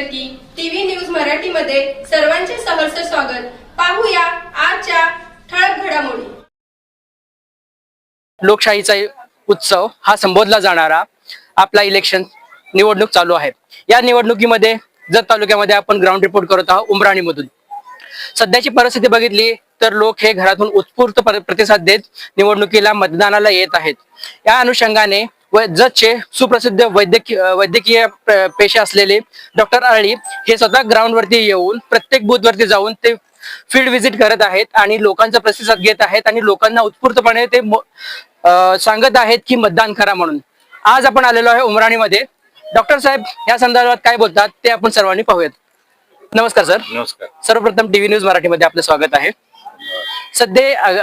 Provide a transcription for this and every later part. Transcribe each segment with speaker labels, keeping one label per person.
Speaker 1: की TV news मराठीमध्ये सर्वांचे सहर्ष स्वागत. पाहूया आजच्या ठळक घडामोडी.
Speaker 2: लोकशाहीचा उत्सव हा संबोधला जाणारा आपला इलेक्शन निवडणूक चालू आहे. या निवडणुकीमध्ये जत तालुक्यामध्ये आपण ग्राउंड रिपोर्ट करत आहोत उमराणीमधून. सध्याची परिस्थिती बघितली तर लोक हे घरातून उत्स्फूर्त प्रतिसाद देत निवडणुकीला मतदानाला येत आहेत. या अनुषंगाने व जतचे सुप्रसिद्ध वैद्यकीय वैद्यकीय पेशे असलेले डॉक्टर अरळी हे स्वतः ग्राउंडवरती येऊन प्रत्येक बूथवरती जाऊन ते फील्ड व्हिजिट करत आहेत आणि लोकांचा प्रतिसाद घेत आहेत आणि लोकांना उत्स्फूर्तपणे ते सांगत आहेत की मतदान करा म्हणून. आज आपण आलेलो आहे उमराणीमध्ये. डॉक्टर साहेब या संदर्भात काय बोलतात ते आपण सर्वांनी पाहूयात. नमस्कार सर.
Speaker 3: नमस्कार.
Speaker 2: सर्वप्रथम टीव्ही न्यूज मराठीमध्ये आपलं स्वागत आहे. सध्या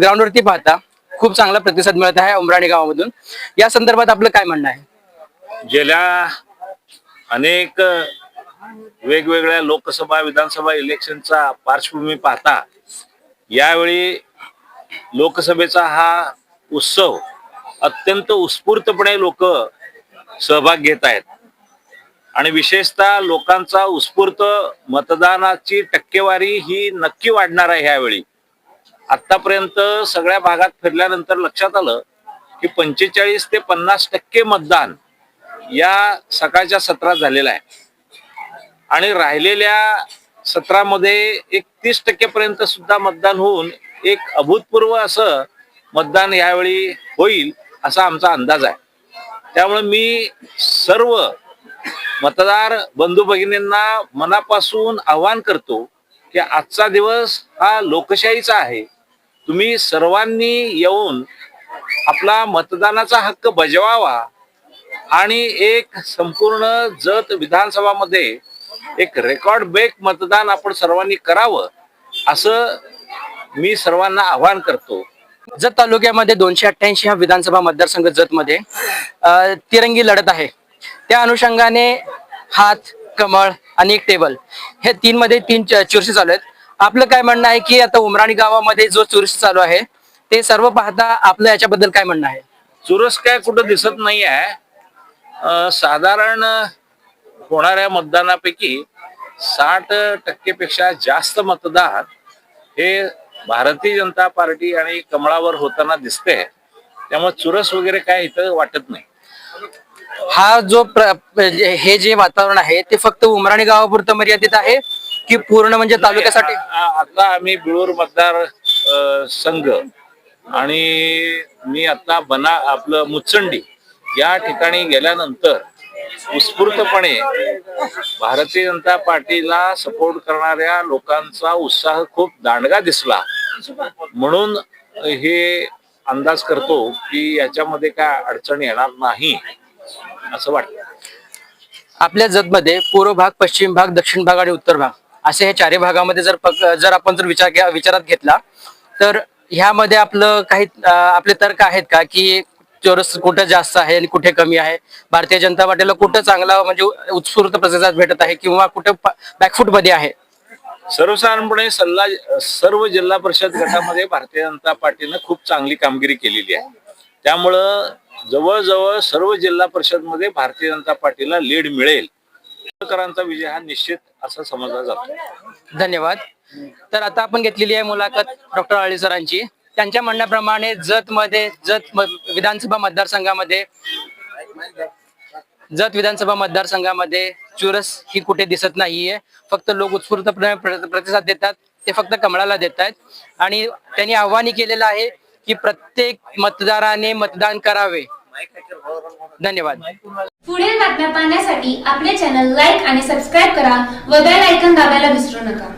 Speaker 2: ग्राउंडवरती पाहता खूप चांगला प्रतिसाद मिळत आहे उमराणी गावामधून. या संदर्भात आपलं काय म्हणणं आहे?
Speaker 3: गेल्या अनेक वेगवेगळ्या लोकसभा विधानसभा इलेक्शनचा पार्श्वभूमी पाहता यावेळी लोकसभेचा हा उत्सव अत्यंत उत्स्फूर्तपणे लोक सहभाग घेत आहेत. आणि विशेषतः लोकांचा उत्स्फूर्त मतदानाची टक्केवारी ही नक्की वाढणार आहे ह्यावेळी. आतापर्यंत सगळ्या भागात फिरल्यानंतर लक्षात आलं की पंचेचाळीस ते पन्नास टक्के मतदान या सकाळच्या सत्रात झालेलं आहे. आणि राहिलेल्या सत्रामध्ये एक तीस टक्केपर्यंत सुद्धा मतदान होऊन एक अभूतपूर्व असं मतदान यावेळी होईल असा आमचा अंदाज आहे. त्यामुळे मी सर्व मतदार बंधू भगिनींना मनापासून आवाहन करतो की आजचा दिवस हा लोकशाहीचा आहे. तुम्ही सर्वांनी येऊन आपला मतदानाचा हक्क बजवावा आणि एक संपूर्ण जत विधानसभामध्ये एक रेकॉर्ड ब्रेक मतदान आपण सर्वांनी करावं असं मी सर्वांना आवाहन करतो.
Speaker 2: जत तालुक्यामध्ये दोनशे अठ्ठ्याऐंशी हा विधानसभा मतदारसंघ जतमध्ये तिरंगी लढत आहे. त्या अनुषंगाने हात कमळ आणि एक टेबल हे तीन मध्ये तीन च- चुरशी चालू आहेत. आपलं काय म्हणणं आहे की आता उमराणी गावामध्ये जो चुरस चालू आहे ते सर्व पाहता आपलं याच्याबद्दल काय म्हणणं आहे?
Speaker 3: चुरस काय कुठं दिसत नाही आहे. साधारण होणाऱ्या मतदानापैकी साठ टक्केपेक्षा जास्त मतदार हे भारतीय जनता पार्टी आणि कमळावर होताना दिसते. त्यामुळे चुरस वगैरे काय इथं वाटत नाही.
Speaker 2: हा जो प्र- हे जे वातावरण आहे ते फक्त उमराणी गावापुरतं मर्यादित आहे की पूर्ण म्हणजे तालुक्यासाठी?
Speaker 3: आता आम्ही बिळूर मतदार संघ आणि मी आता बना आपलं मुचंडी या ठिकाणी गेल्यानंतर उत्स्फूर्तपणे भारतीय जनता पार्टीला सपोर्ट करणाऱ्या लोकांचा उत्साह खूप दांडगा दिसला. म्हणून हे अंदाज करतो की याच्यामध्ये काय अडचण येणार नाही. असं वाटतं.
Speaker 2: आपल्या जतमध्ये पूर्व भाग पश्चिम भाग दक्षिण भाग आणि उत्तर भाग असे हे चारही भागामध्ये जर जर आपण जर विचार विचारात घेतला तर ह्यामध्ये आपलं काही आपले तर्क आहेत का की चोरस कुठं जास्त आहे आणि कुठे कमी आहे? भारतीय जनता पार्टीला कुठं चांगला म्हणजे उत्स्फूर्त प्रतिसाद भेटत आहे किंवा कुठं बॅकफूटमध्ये आहे?
Speaker 3: सर्वसाधारणपणे सल्ला सर्व जिल्हा परिषद गटामध्ये भारतीय जनता पार्टीनं खूप चांगली कामगिरी केलेली आहे. त्यामुळं जवळजवळ सर्व जिल्हा परिषदमध्ये भारतीय जनता पार्टीला लीड मिळेल. विजय हा निश्चित असा समजला जातो.
Speaker 2: धन्यवाद. तर आता आपण घेतलेली आहे मुलाखत डॉक्टर आळे सरांची. त्यांच्या म्हणण्याप्रमाणे जत मध्ये जत विधानसभा मतदारसंघामध्ये जत विधानसभा मतदारसंघामध्ये चुरस ही कुठे दिसत नाहीये. फक्त लोक उत्स्फूर्तपणे प्र- प्रतिसाद देतात. ते फक्त कमळाला देत आहेत आणि त्यांनी आव्हानही केलेलं आहे की प्रत्येक मतदाराने मतदान करावे. धन्यवाद.
Speaker 4: पुढील बातम्या पाहण्यासाठी आपले चॅनल लाईक आणि सबस्क्राईब करा व बेल आयकॉन दाबायला विसरू नका.